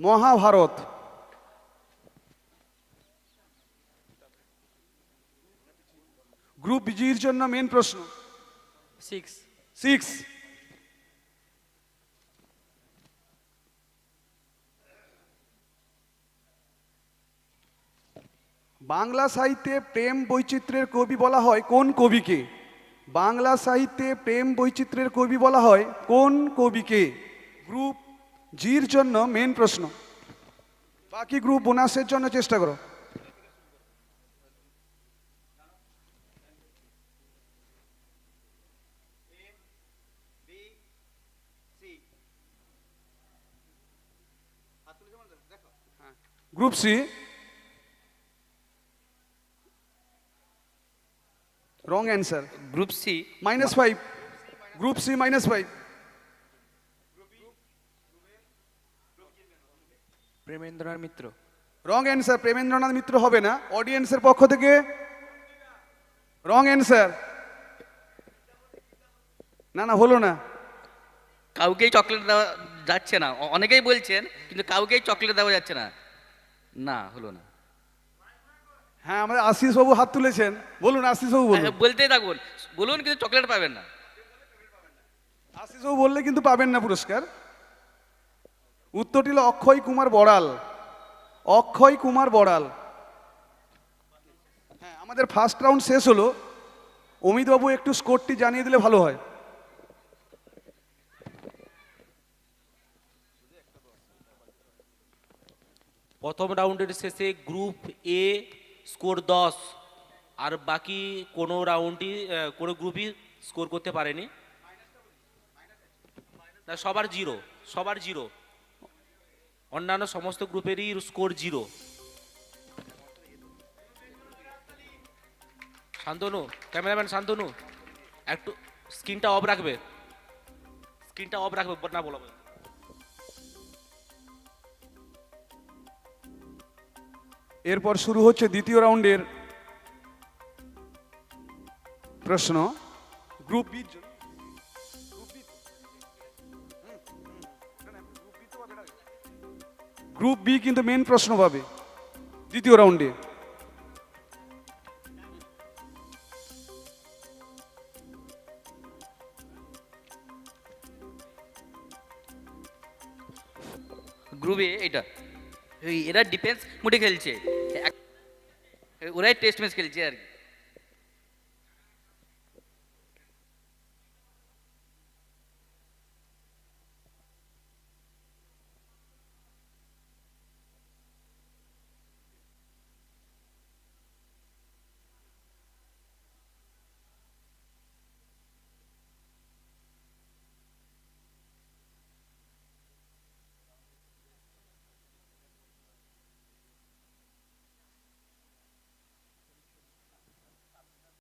Mahabharata. Group জির জন্য main প্রশ্ন। সিক্স সিক্স বাংলা সাহিত্যে প্রেম বৈচিত্র্যের কবি বলা হয় কোন কবিকে? বাংলা সাহিত্যে প্রেম বৈচিত্র্যের কবি বলা হয় কোন কবিকে? গ্রুপ জির জন্য মেন প্রশ্ন বাকি গ্রুপ বোনাসের জন্য চেষ্টা করো group C wrong answer group C minus five group C minus five Premendranath Mitra. Wrong answer Premendranath Mitra হবে না। অডিয়েন্সের পক্ষ থেকে? রং অ্যান্সার না না হলো না। কাউকেই চকলেট দেওয়া যাচ্ছে না। অনেকেই বলছেন কিন্তু কাউকেই চকলেট দেওয়া যাচ্ছে না। না হলো না। হ্যাঁ আমাদের আশিস বাবু হাত তুলেছেন। বলুন আশিস বাবু বলুন। হ্যাঁ, বলতেই থাকুন। বলুন কিন্তু চকলেট পাবেন না। আশিস বাবু বললে কিন্তু পাবেন না পুরস্কার। উত্তরটি হলো অক্ষয় কুমার বড়াল। অক্ষয় কুমার বড়াল। হ্যাঁ আমাদের ফার্স্ট রাউন্ড শেষ হলো। অমিতবাবু একটু স্কোরটি জানিয়ে দিলে ভালো হয়। প্রথম রাউন্ডের শেষে গ্রুপ এ স্কোর দশ। আর বাকি কোনো রাউন্ডই কোনো গ্রুপই স্কোর করতে পারেনি। না, সবার জিরো সবার জিরো অন্যান্য সমস্ত গ্রুপেরই score zero Shantanu cameraman Shantanu, একটু স্ক্রিনটা অফ রাখবে। স্ক্রিনটা অফ রাখবে, না বলো। এরপর শুরু হচ্ছে দ্বিতীয় রাউন্ডের প্রশ্ন। গ্রুপ বি গ্রুপ বি কিন্তু মেন প্রশ্ন পাবে দ্বিতীয় রাউন্ডে গ্রুপে এটা এরা ডিফেন্স মুডে খেলছে। ওরাই টেস্ট ম্যাচ খেলছে আর কি।